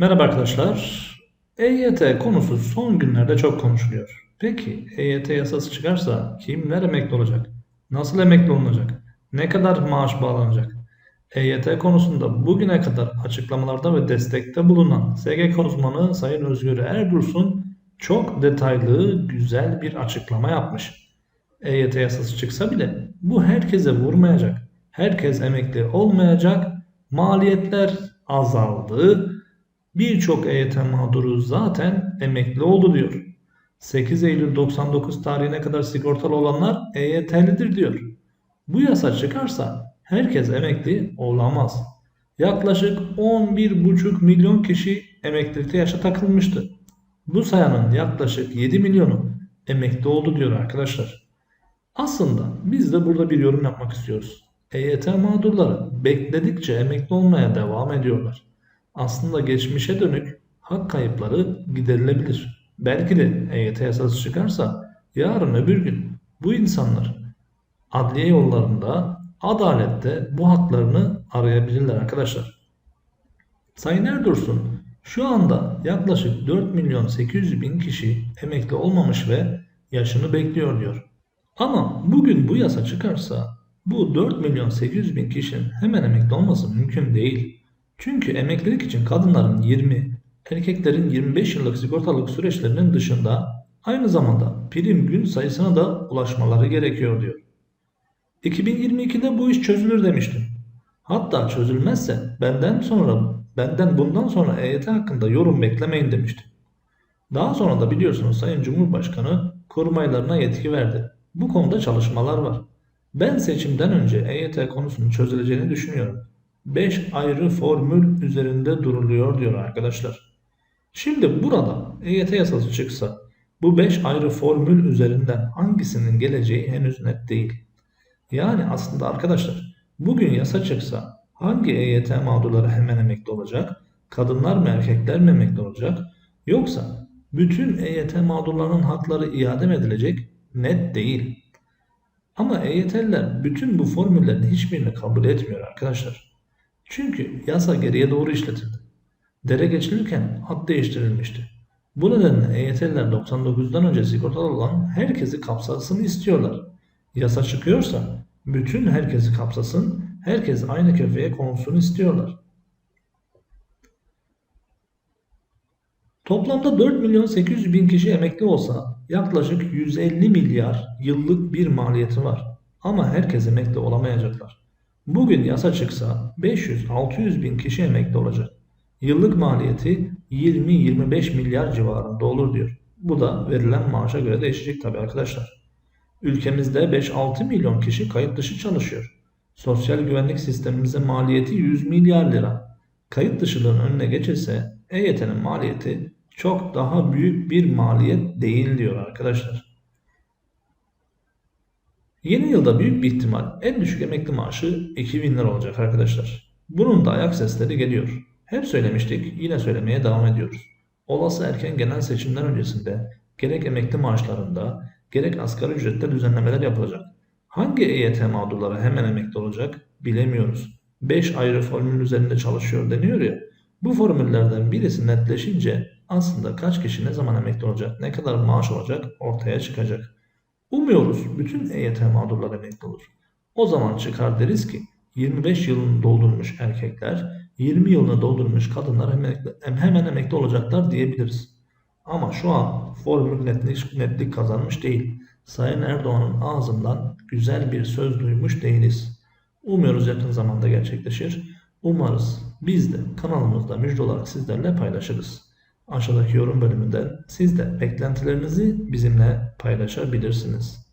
Merhaba arkadaşlar. EYT konusu son günlerde çok konuşuluyor. Peki EYT yasası çıkarsa kimler emekli olacak? Nasıl emekli olunacak? Ne kadar maaş bağlanacak? EYT konusunda bugüne kadar açıklamalarda ve destekte bulunan SGK uzmanı Sayın Özgür Erdursun çok detaylı, güzel bir açıklama yapmış. EYT yasası çıksa bile bu herkese vurmayacak. Herkes emekli olmayacak. Maliyetler azaldı. Birçok EYT mağduru zaten emekli oldu diyor. 8 Eylül 99 tarihine kadar sigortalı olanlar EYT'lidir diyor. Bu yasa çıkarsa herkes emekli olamaz. Yaklaşık 11,5 milyon kişi emeklilikte yaşa takılmıştı. Bu sayanın yaklaşık 7 milyonu emekli oldu diyor arkadaşlar. Aslında biz de burada bir yorum yapmak istiyoruz. EYT mağdurları bekledikçe emekli olmaya devam ediyorlar. Aslında geçmişe dönük hak kayıpları giderilebilir. Belki de EYT yasası çıkarsa yarın öbür gün bu insanlar adliye yollarında, adalette bu haklarını arayabilirler arkadaşlar. Sayın Erdursun şu anda yaklaşık 4 milyon 800 bin kişi emekli olmamış ve yaşını bekliyor diyor. Ama bugün bu yasa çıkarsa bu 4 milyon 800 bin kişinin hemen emekli olması mümkün değil. Çünkü emeklilik için kadınların 20, erkeklerin 25 yıllık sigortalık süreçlerinin dışında aynı zamanda prim gün sayısına da ulaşmaları gerekiyor diyor. 2022'de bu iş çözülür demiştim. Hatta çözülmezse benden sonra benden bundan sonra EYT hakkında yorum beklemeyin demiştim. Daha sonra da biliyorsunuz Sayın Cumhurbaşkanı korumaylarına yetki verdi. Bu konuda çalışmalar var. Ben seçimden önce EYT konusunun çözüleceğini düşünüyorum. 5 ayrı formül üzerinde duruluyor diyor arkadaşlar. Şimdi burada EYT yasası çıksa bu 5 ayrı formül üzerinden hangisinin geleceği henüz net değil. Yani aslında arkadaşlar bugün yasa çıksa hangi EYT mağdurları hemen emekli olacak? Kadınlar mı erkekler mi emekli olacak? Yoksa bütün EYT mağdurlarının hakları iade mi edilecek? Net değil. Ama EYT'liler bütün bu formüllerin hiçbirini kabul etmiyor arkadaşlar. Çünkü yasa geriye doğru işletildi. Dere geçilirken hat değiştirilmişti. Bu nedenle EYT'liler 99'dan önce sigortalı olan herkesi kapsasın istiyorlar. Yasa çıkıyorsa bütün herkesi kapsasın, herkes aynı kefeye konulsun istiyorlar. Toplamda 4 milyon 800 bin kişi emekli olsa yaklaşık 150 milyar yıllık bir maliyeti var. Ama herkes emekli olamayacaklar. Bugün yasa çıksa 500-600 bin kişi emekli olacak. Yıllık maliyeti 20-25 milyar civarında olur diyor. Bu da verilen maaşa göre değişecek tabii arkadaşlar. Ülkemizde 5-6 milyon kişi kayıt dışı çalışıyor. Sosyal güvenlik sistemimize maliyeti 100 milyar lira. Kayıt dışılığın önüne geçilse EYT'nin maliyeti çok daha büyük bir maliyet değil diyor arkadaşlar. Yeni yılda büyük bir ihtimal en düşük emekli maaşı 2000 lira olacak arkadaşlar. Bunun da ayak sesleri geliyor. Hep söylemiştik, yine söylemeye devam ediyoruz. Olası erken genel seçimler öncesinde gerek emekli maaşlarında gerek asgari ücrette düzenlemeler yapılacak. Hangi EYT mağdurları hemen emekli olacak bilemiyoruz. 5 ayrı formül üzerinde çalışıyor deniyor ya. Bu formüllerden birisi netleşince aslında kaç kişi ne zaman emekli olacak, ne kadar maaş olacak ortaya çıkacak. Umuyoruz bütün EYT mağdurları emekli olur. O zaman çıkar deriz ki 25 yılını doldurmuş erkekler, 20 yılını doldurmuş kadınlar hemen emekli olacaklar diyebiliriz. Ama şu an formül netlik, netlik kazanmış değil. Sayın Erdoğan'ın ağzından güzel bir söz duymuş değiliz. Umuyoruz yakın zamanda gerçekleşir. Umarız biz de kanalımızda müjde olarak sizlerle paylaşırız. Aşağıdaki yorum bölümünden siz de beklentilerinizi bizimle paylaşabilirsiniz.